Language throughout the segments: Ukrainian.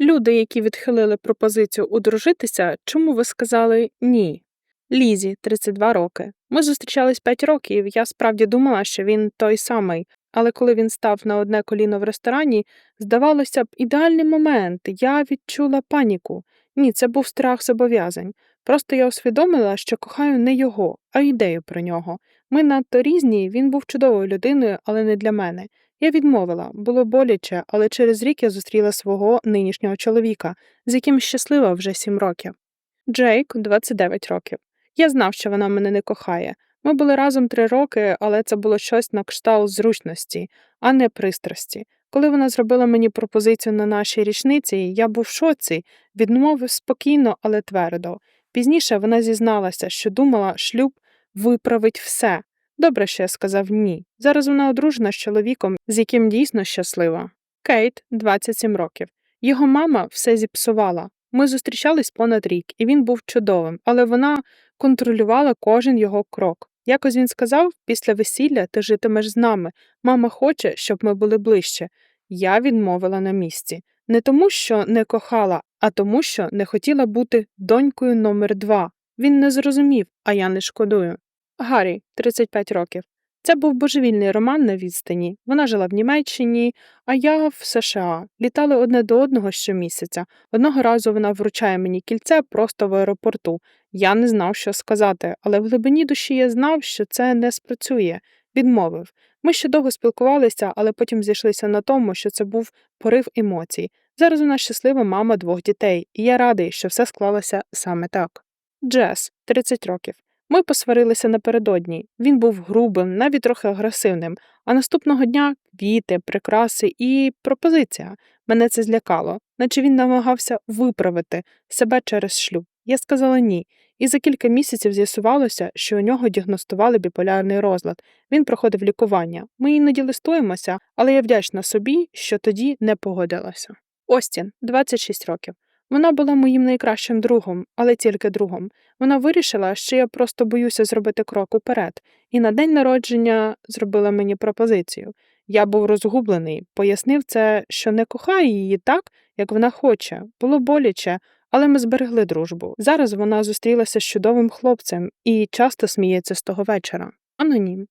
Люди, які відхилили пропозицію одружитися, чому ви сказали ні? Лізі, 32 роки. Ми зустрічались 5 років. Я справді думала, що він той самий. Але коли він став на одне коліно в ресторані, здавалося б, ідеальний момент. Я відчула паніку. Ні, це був страх зобов'язань. Просто я усвідомила, що кохаю не його, а ідею про нього. Ми надто різні, він був чудовою людиною, але не для мене. Я відмовила, було боляче, але через рік я зустріла свого нинішнього чоловіка, з яким щаслива вже сім років. Джейк 29 років. Я знав, що вона мене не кохає. Ми були разом три роки, але це було щось на кшталт зручності, а не пристрасті. Коли вона зробила мені пропозицію на нашій річниці, я був в шоці, відмовив спокійно, але твердо. Пізніше вона зізналася, що думала, шлюб виправить все. Добре, що я сказав ні. Зараз вона одружена з чоловіком, з яким дійсно щаслива. Кейт 27 років. Його мама все зіпсувала. Ми зустрічались понад рік, і він був чудовим, але вона контролювала кожен його крок. Якось він сказав: після весілля ти житимеш з нами. Мама хоче, щоб ми були ближче. Я відмовила на місці. Не тому, що не кохала, а тому, що не хотіла бути донькою номер два. Він не зрозумів, а я не шкодую. Гаррі, 35 років. Це був божевільний роман на відстані. Вона жила в Німеччині, а я в США. Літали одне до одного щомісяця. Одного разу вона вручає мені кільце просто в аеропорту. Я не знав, що сказати, але в глибині душі я знав, що це не спрацює. Відмовив. Ми ще довго спілкувалися, але потім зійшлися на тому, що це був порив емоцій. Зараз вона щаслива мама двох дітей, і я радий, що все склалося саме так. Джес, 30 років. Ми посварилися напередодні. Він був грубим, навіть трохи агресивним, а наступного дня квіти, прикраси і пропозиція. Мене це злякало, наче він намагався виправити себе через шлюб. Я сказала ні, і за кілька місяців з'ясувалося, що у нього діагностували біполярний розлад. Він проходив лікування. Ми іноді листуємося, але я вдячна собі, що тоді не погодилася. Остін, 26 років. Вона була моїм найкращим другом, але тільки другом. Вона вирішила, що я просто боюся зробити крок уперед, і на день народження зробила мені пропозицію. Я був розгублений, пояснив це, що не кохаю її так, як вона хоче. Було боляче, але ми зберегли дружбу. Зараз вона зустрілася з чудовим хлопцем і часто сміється з того вечора. Анонім.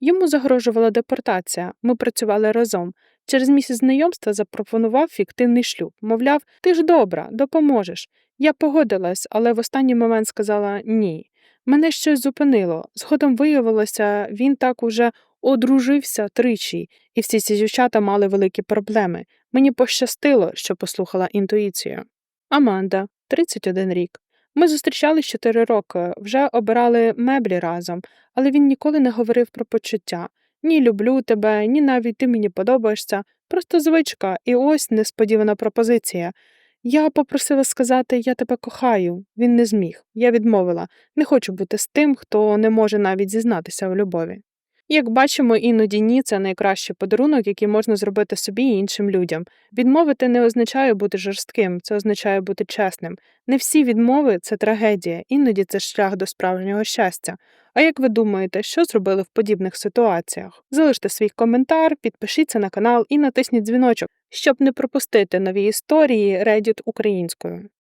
Йому загрожувала депортація. Ми працювали разом. Через місяць знайомства запропонував фіктивний шлюб. Мовляв, ти ж добра, допоможеш. Я погодилась, але в останній момент сказала ні. Мене щось зупинило. Згодом виявилося, він так уже одружився тричі, і всі ці дівчата мали великі проблеми. Мені пощастило, що послухала інтуїцію. Аманда, 31 рік. Ми зустрічались 4 роки, вже обирали меблі разом, але він ніколи не говорив про почуття. Ні люблю тебе, ні навіть ти мені подобаєшся. Просто звичка, і ось несподівана пропозиція. Я попросила сказати Я тебе кохаю. Він не зміг. Я відмовила не хочу бути з тим, хто не може навіть зізнатися у любові. Як бачимо, іноді ні це найкращий подарунок, який можна зробити собі і іншим людям. Відмовити не означає бути жорстким, це означає бути чесним. Не всі відмови це трагедія, іноді це шлях до справжнього щастя. А як ви думаєте, що зробили в подібних ситуаціях? Залиште свій коментар, підпишіться на канал і натисніть дзвіночок, щоб не пропустити нові історії Reddit українською.